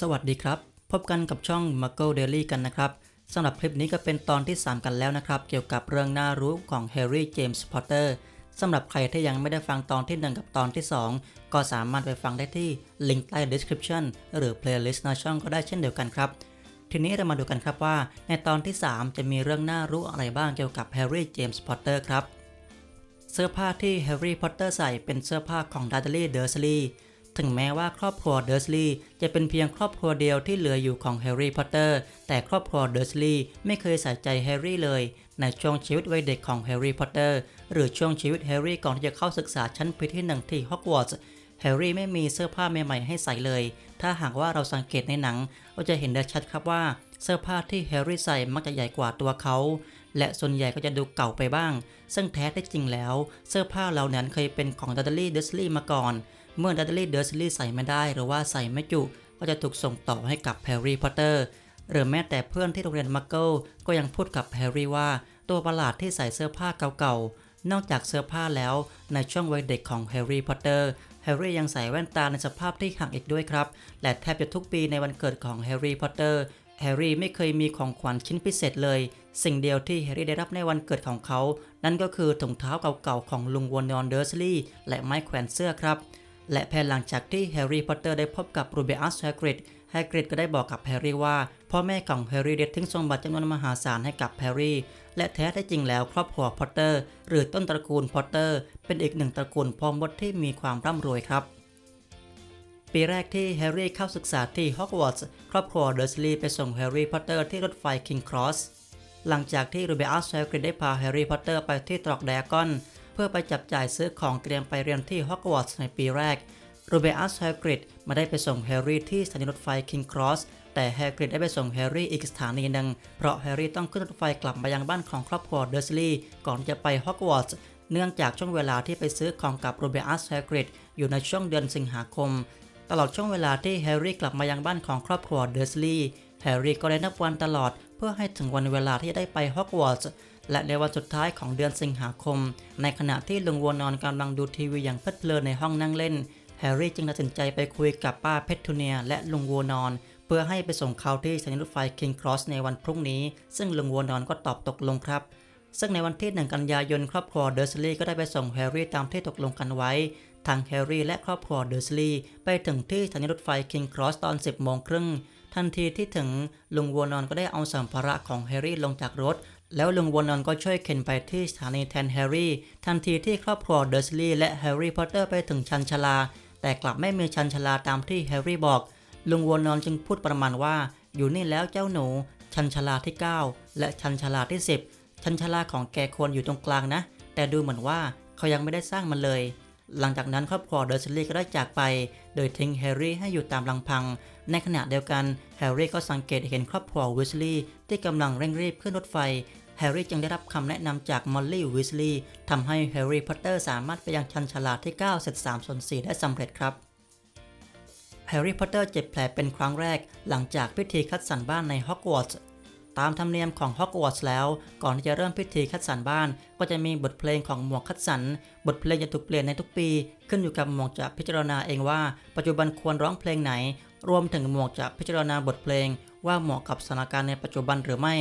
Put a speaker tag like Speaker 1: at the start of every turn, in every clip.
Speaker 1: สวัสดีครับ พบกันกับช่อง m u g g l e Daily กันนะครับสำหรับคลิปนี้ก็เป็นตอนที่ 3 กันแล้วนะครับ เกี่ยวกับเรื่องน่ารู้ของ Harry James Potter สำหรับใครที่ยังไม่ได้ฟังตอนที่ 1 กับตอนที่ 2 ก็สามารถไปฟังได้ที่ลิงก์ใต้ description หรือ playlist หน้าช่องก็ได้เช่นเดียวกันครับ ทีนี้เรามาดูกันครับว่า ในตอนที่ 3 จะมีเรื่องน่ารู้อะไรบ้างเกี่ยวกับ Harry James Potter ครับ เสื้อผ้าที่แฮร์รี่พอตเตอร์ใส่เป็นเสื้อผ้าของดัต ถึงแม้ว่าครอบครัวเดอร์สลีย์จะเป็นเพียงครอบครัวเดียวที่เหลืออยู่ของแฮร์รี่พอตเตอร์แต่ครอบครัวเดอร์สลีย์ไม่เคยใส่ใจแฮร์รี่เลย ในช่วงชีวิตวัยเด็กของแฮร์รี่พอตเตอร์หรือช่วงชีวิตแฮร์รี่ก่อนที่จะเข้าศึกษาชั้นปีที่หนึ่งที่ฮอกวอตส์แฮร์รี่ไม่มีเสื้อผ้าใหม่ๆให้ใส่เลย ถ้าหากว่าเราสังเกตในหนังก็จะเห็นได้ชัดครับว่าเสื้อผ้าที่แฮร์รี่ใส่มักจะใหญ่กว่าตัวเขา และส่วนใหญ่ก็จะดูเก่าไปบ้าง ซึ่งแท้ที่จริงแล้ว เสื้อผ้าเหล่านั้นเคยเป็นของดัตเตอรี่เดอร์สลีย์มาก่อน เมื่อดัตเตอรี่เดอร์สลีย์ใส่ไม่ได้ หรือว่าใส่ไม่จุ ก็จะถูกส่งต่อให้กับแฮร์รี่พอตเตอร์หรือแม้แต่เพื่อนที่โรงเรียนมักเกิลก็ยังพูดกับแฮร์รี่ว่า ตัวประหลาดที่ใส่เสื้อผ้าเก่าๆ นอกจากเสื้อผ้าแล้วในช่วงวัยเด็กของแฮร์รี่พอตเตอร์แฮร์รี่ยังใส่แว่นตาในสภาพที่หักอีกด้วยครับ และแทบจะทุกปีในวันเกิดของแฮร์รี่พอตเตอร์แฮร์รี่ไม่เคยมีของขวัญชิ้นพิเศษเลย สิ่งเดียวที่แฮร์รี่ได้รับในวันเกิดของเขา นั่นก็คือถุงเท้าเก่าๆของลุงวอนนอนเดอร์สลีย์และไม้แขวนเสื้อครับ และภายหลังจากที่แฮร์รี่พอตเตอร์ได้พบกับรูเบอัสแฮกริดแฮกริดก็ได้บอกกับแฮร์รี่ว่า พ่อแม่ของแฮร์รี่ได้ทิ้งสมบัติจำนวนมหาศาลให้กับแฮร์รี่ และแท้ที่จริงแล้วครอบครัวพอตเตอร์ หรือต้นตระกูลพอตเตอร์ เป็นอีกหนึ่งตระกูลพ่อมดที่มีความร่ำรวยครับ ปีแรกที่แฮร์รี่เข้าศึกษาที่ฮอกวอตส์ครอบครัวเดอร์สลีย์ไปส่งแฮร์รี่พอตเตอร์ที่รถไฟคิงครอสหลังจากที่รูเบอัสแฮกริดได้พาแฮร์รี่พอตเตอร์ไปที่ตรอกแดกอน เพื่อไปจับจ่ายซื้อของเตรียมไปเรียนที่ฮอกวอตส์ในปีแรกรูเบอัสแฮกริดมาได้ไปส่งแฮร์รี่ที่สถานีรถไฟคิงครอสแต่แฮกริดได้ไปส่งแฮร์รี่อีกสถานีหนึ่งเพราะแฮร์รี่ต้องขึ้นรถไฟกลับมายังบ้านของครอบครัวเดอร์สลีย์ก่อนจะไปฮอกวอตส์เนื่องจากช่วงเวลาที่ไปซื้อของกับรูเบอัสแฮกริดอยู่ในช่วงเดือนสิงหาคม ตลอดช่วงเวลาที่แฮร์รี่กลับมายังบ้านของครอบครัวเดอร์สลีย์แฮร์รี่ก็ได้นับวันตลอดเพื่อให้ถึงวันเวลาที่จะได้ไปฮอกวอตส์ และในวันสุดท้ายของเดือนสิงหาคม ในขณะที่ลุงวัวนอนกำลังดูทีวีอย่างเพลิดเพลินในห้องนั่งเล่น แฮร์รี่จึงตัดสินใจไปคุยกับป้าเพชทูเนียและลุงวัวนอน เพื่อให้ไปส่งเขาที่สถานีรถไฟคิงครอสในวันพรุ่งนี้ ซึ่งลุงวัวนอนก็ตอบตกลงครับซึ่งในวันที่ 1 กันยายนครอบครัวเดอร์สลีย์ก็ได้ไปส่งแฮร์รี่ตามที่ตกลงกันไว้ ทางแฮร์รี่และครอบครัวเดอร์สลีย์ไปถึงที่สถานีรถไฟคิงครอสตอน 10 โมงครึ่ง ทันทีที่ถึงลุงวัวนอนก็ได้เอาสัมภาระของแฮร์รี่ลงจากรถ แล้วลุงวัวนอนก็ช่วยเข็นไปที่สถานีแทนแฮร์รี่ ทันทีที่ครอบครัวเดอร์สลีย์และแฮร์รี่พอตเตอร์ไปถึงชันชลา แต่กลับไม่มีชันชลาตามที่แฮร์รี่บอก ลุงวัวนอนจึงพูดประมาณว่า อยู่นี่แล้วเจ้าหนู ชันชลาที่ 9 และชันชลาที่ 10 ชันชลาของแกควรอยู่ตรงกลางนะ แต่ดูเหมือนว่าเขายังไม่ได้สร้างมันเลย หลังจากนั้นครอบครัวเดอร์สลีย์ก็ได้จากไป โดยทิ้งแฮร์รี่ให้อยู่ตามลำพัง ในขณะเดียวกันแฮร์รี่ก็สังเกตเห็นครอบครัววิสลีย์ที่กำลังเร่งรีบขึ้นรถไฟ แฮร์รี่จึงได้รับคำแนะนำจากมอลลี่วิสลีย์ทำให้แฮร์รี่พอตเตอร์สามารถไปยังชันชาลาดที่ 9 เสร็จ3ส่วน4ได้สำเร็จครับแฮร์รี่พอตเตอร์เจ็บแผลเป็นครั้งแรก หลังจากพิธีคัดสรรบ้านในฮอกวอตส์ตามธรรมเนียมของฮอกวอตส์แล้ว ก่อนที่จะเริ่มพิธีคัดสรรบ้าน ก็จะมีบทเพลงของหมวกคัดสรรบทเพลงจะถูกเปลี่ยนในทุกปี ขึ้นอยู่กับหมวกจะพิจารณาเองว่า ปัจจุบันควรร้องเพลงไหน รวมถึงหมวกจะพิจารณาบทเพลง ว่าเหมาะกับสถานการณ์ในปัจจุบันหรือไม่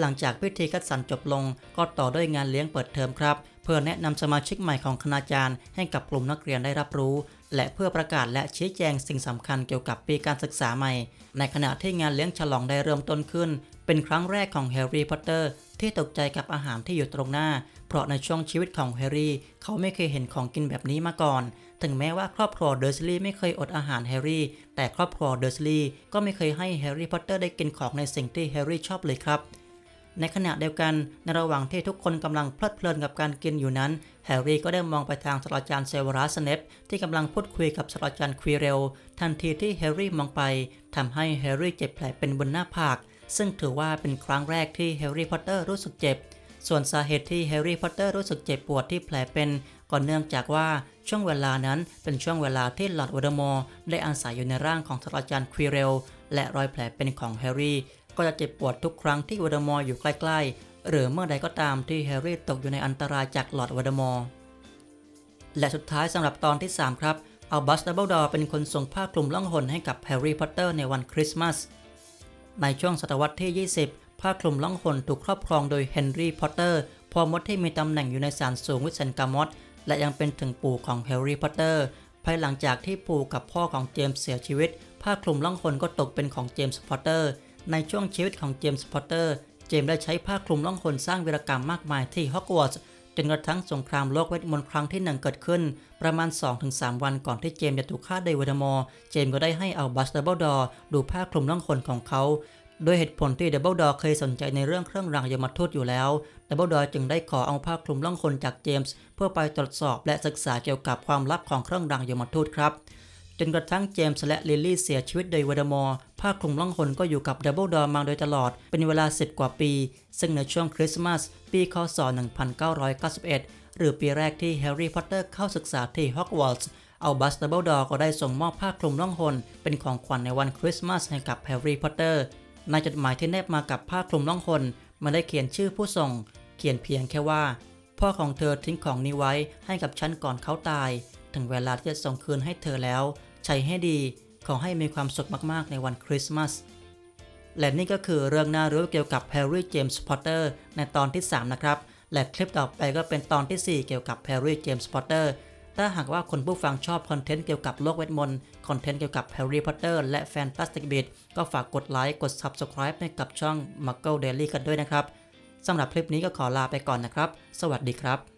Speaker 1: หลังจากพิธีคัดสรรจบลง ก็ต่อด้วยงานเลี้ยงเปิดเทอมครับ เพื่อแนะนำสมาชิกใหม่ของคณาจารย์ ให้กับกลุ่มนักเรียนได้รับรู้ และเพื่อประกาศและชี้แจงสิ่งสำคัญเกี่ยวกับปีการศึกษาใหม่ ในขณะที่งานเลี้ยงฉลองได้เริ่มต้นขึ้น เป็นครั้งแรกของแฮร์รี่พอตเตอร์ที่ตกใจกับอาหารที่อยู่ตรงหน้า เพราะในช่วงชีวิตของแฮร์รี่ เขาไม่เคยเห็นของกินแบบนี้มาก่อน ถึงแม้ว่าครอบครัวเดอร์สลีย์ไม่เคยอดอาหารแฮร์รี่ แต่ครอบครัวเดอร์สลีย์ก็ไม่เคยให้แฮร์รี่พอตเตอร์ได้กินของในสิ่งที่แฮร์รี่ชอบเลยครับ ในขณะเดียวกันในระหว่างที่ทุกคนกำลังเพลิดเพลินกับการกินอยู่นั้น แฮร์รี่ก็ได้มองไปทางศาสตราจารย์เซเวรัสเนปที่กำลังพูดคุยกับศาสตราจารย์ควีเรล ทันทีที่แฮร์รี่มองไปทำให้แฮร์รี่เจ็บแผลเป็นบนหน้าผาก ซึ่งถือว่าเป็นครั้งแรกที่แฮร์รี่พอตเตอร์รู้สึกเจ็บ ส่วนสาเหตุที่แฮร์รี่พอตเตอร์รู้สึกเจ็บปวดที่แผลเป็นก็เนื่องจากว่าช่วงเวลานั้นเป็นช่วงเวลาที่ลอร์ดวอเดมอร์ได้อาศัยอยู่ในร่างของศาสตราจารย์ควีเรลและรอยแผลเป็นของแฮร์รี่ ก็จะเจ็บปวดทุกครั้งที่วอดอมอร์อยู่ใกล้ๆ หรือเมื่อใดก็ตามที่แฮร์รี่ตกอยู่ในอันตรายจากหลอดวอดอมอร์และสุดท้ายสำหรับตอนที่ 3 ครับอัลบัสดับเบิลดอร์เป็นคนส่งผ้าคลุมล่องหนให้กับแฮร์รี่พอตเตอร์ในวันคริสต์มาสในช่วงศตวรรษที่ 20 ผ้าคลุมล่องหนถูกครอบครองโดยเฮนรี่พอตเตอร์พ่อมดที่มีตำแหน่งอยู่ในศาลสูงวิเซนกามอตและยังเป็นถึงปู่ของแฮร์รี่พอตเตอร์ภายหลังจากที่ปู่กับพ่อของเจมส์เสียชีวิต ผ้าคลุมล่องหนก็ตกเป็นของเจมส์พอตเตอร์ ในช่วงชีวิตของเจมส์พอตเตอร์ เจมส์ได้ใช้ผ้าคลุมล่องหนสร้างวีรกรรมมากมายที่ฮอกวอตส์จนกระทั่งสงครามโลกเวทมนต์ครั้งที่หนึ่งเกิดขึ้น ประมาณ 2-3 วันก่อนที่เจมส์จะถูกฆ่าโดยเวดมอร์ เจมส์ก็ได้ให้เอาบัสดับเบิลดอร์ดูผ้าคลุมล่องหนของเขา โดยเหตุผลที่ดับเบิลดอร์เคยสนใจในเรื่องเครื่องรางยมทูตอยู่แล้วดับเบิลดอร์จึงได้ขอเอาผ้าคลุมล่องหนจากเจมส์เพื่อไปตรวจสอบและศึกษาเกี่ยวกับความลับของเครื่องรางยมทูตครับ จนกระทั่งเจมส์และลิลลี่เสียชีวิตโดยเวดมอร์ผ้าคลุมล่องหนก็อยู่กับดับเบิลดอร์มาโดยตลอด เป็นเวลา 10 กว่าปี ซึ่งในช่วงคริสต์มาส ปีคศ 1991 หรือปีแรกที่แฮร์รี่พอตเตอร์เข้าศึกษาที่ฮอกวอตส์เอาบัสดับเบิลดอร์ก็ได้ส่งมอบผ้าคลุมล่องหนเป็นของขวัญในวันคริสต์มาสให้กับแฮร์รี่พอตเตอร์ในจดหมายที่แนบมากับผ้าคลุมล่องหนมันได้เขียนชื่อผู้ส่ง เขียนเพียงแค่ว่า พ่อของเธอทิ้งของนี้ไว้ให้กับฉันก่อนเขาตาย ถึงเวลาที่จะส่งคืนให้เธอแล้ว ใช้ให้ดี ขอให้มีความสุขมากๆในวันคริสต์มาส และนี่ก็คือเรื่องน่ารู้เกี่ยวกับแฮร์รี่เจมส์พอตเตอร์ในตอนที่ 3 นะครับ และคลิปต่อไปก็เป็นตอนทีสี่4 เกี่ยวกับแฮร์รี่เจมส์พอตเตอร์ถ้าหากว่าคนผู้ฟังชอบคอนเทนต์เกี่ยวกับโลกเวทมนต์ คอนเทนต์เกี่ยวกับแฮร์รี่พอตเตอร์และแฟนตาสติกบิดก็ฝากกดไลค์ กด Subscribe ให้กับช่อง m u g g l e Daily กันด้วยนะครับ สำหรับคลิปนี้ก็ขอลาไปก่อนนะครับ สวัสดีครับ